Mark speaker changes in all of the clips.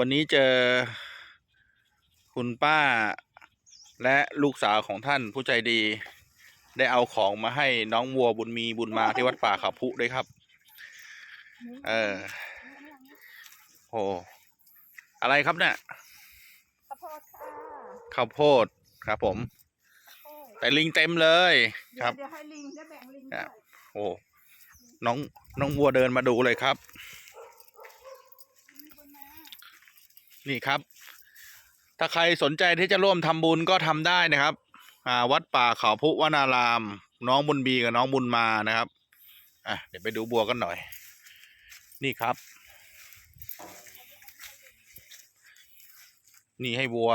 Speaker 1: วันนี้เจอคุณป้าและลูกสาวของท่านผู้ใจดี ได้เอาของมาให้น้องวัวบุญมีบุญมาที่วัดป่าเขาพุด้วยครับ เออโหอะไรครับเนี่ย
Speaker 2: ข้าวโพดค่ะ
Speaker 1: ข้าวโพดครับผม
Speaker 2: โอ้ย
Speaker 1: แต่ลิงเต็มเลย
Speaker 2: เดี๋
Speaker 1: ค
Speaker 2: ย
Speaker 1: รั
Speaker 2: ว
Speaker 1: บ
Speaker 2: เดี๋ยวให้ลิงได้แบ่งลิง
Speaker 1: ค
Speaker 2: ด้
Speaker 1: รั
Speaker 2: วย
Speaker 1: บโอ้น้องน้องวัวเดินมาดูเลยครับ นี่ครับ ถ้าใครสนใจที่จะร่วมทำบุญก็ทำได้นะครับ อ่า วัดป่าเขาพุวนาราม น้องบุญบีกับน้องบุญมานะครับ อะเดี๋ยวไปดูบัวกันหน่อย นี่ครับ นี่ให้วัว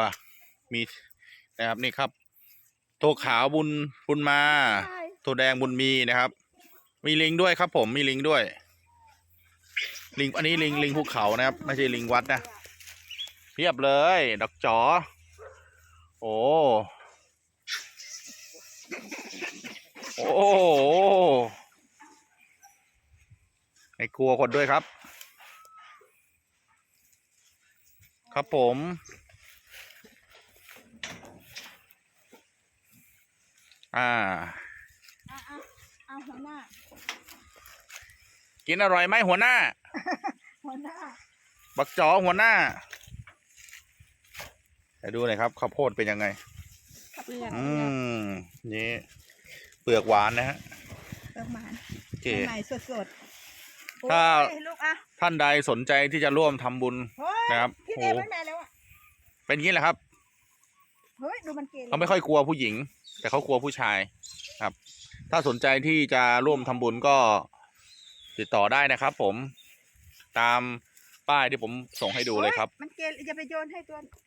Speaker 1: มีนะครับนี่ครับตัวขาวบุญบุญมาตัวแดงบุญมีนะครับ มีลิงด้วยครับผมมีลิงด้วย ลิงอันนี้ลิงลิงภูเขานะครับ ไม่ใช่ลิงวัดนะ เพียบเลย ดอกจอ โอ้โอ้โหให้ครัวคนด้วยครับ ครับผม อ่า
Speaker 2: อะอะเอาหัวหน้า
Speaker 1: กินอร่อยไหมหัวหน้า
Speaker 2: หัวหน้า
Speaker 1: บักจอหัวหน้า ไปดูหน่อยครับข้าวโพดเป็นยังไง
Speaker 2: เปลือก
Speaker 1: อืมนี่เปลือกหวานนะฮะ
Speaker 2: เปลือกหวาน
Speaker 1: โอเค
Speaker 2: ข้างในสดๆ
Speaker 1: ถ้า
Speaker 2: โอ้ยลูกอะ
Speaker 1: ท่านใดสนใจที่จะร่วมทำบุญ
Speaker 2: เฮ้ย
Speaker 1: นะครับ
Speaker 2: พี่
Speaker 1: โอ้
Speaker 2: เด
Speaker 1: โห
Speaker 2: ไม่มาแล้วอะ
Speaker 1: เป็นอย่างนี้แหละครับ
Speaker 2: เฮ้ยดูมันเกลี
Speaker 1: เขาไม่ค่อยกลัวผู้หญิง แต่เขากลัวผู้ชายครับ ถ้าสนใจที่จะร่วมทำบุญก็ติดต่อได้นะครับ ผมตามป้ายที่ผมส่งให้ดูเลยครับ
Speaker 2: มันเกลีอย่าไปโยนให้ตัว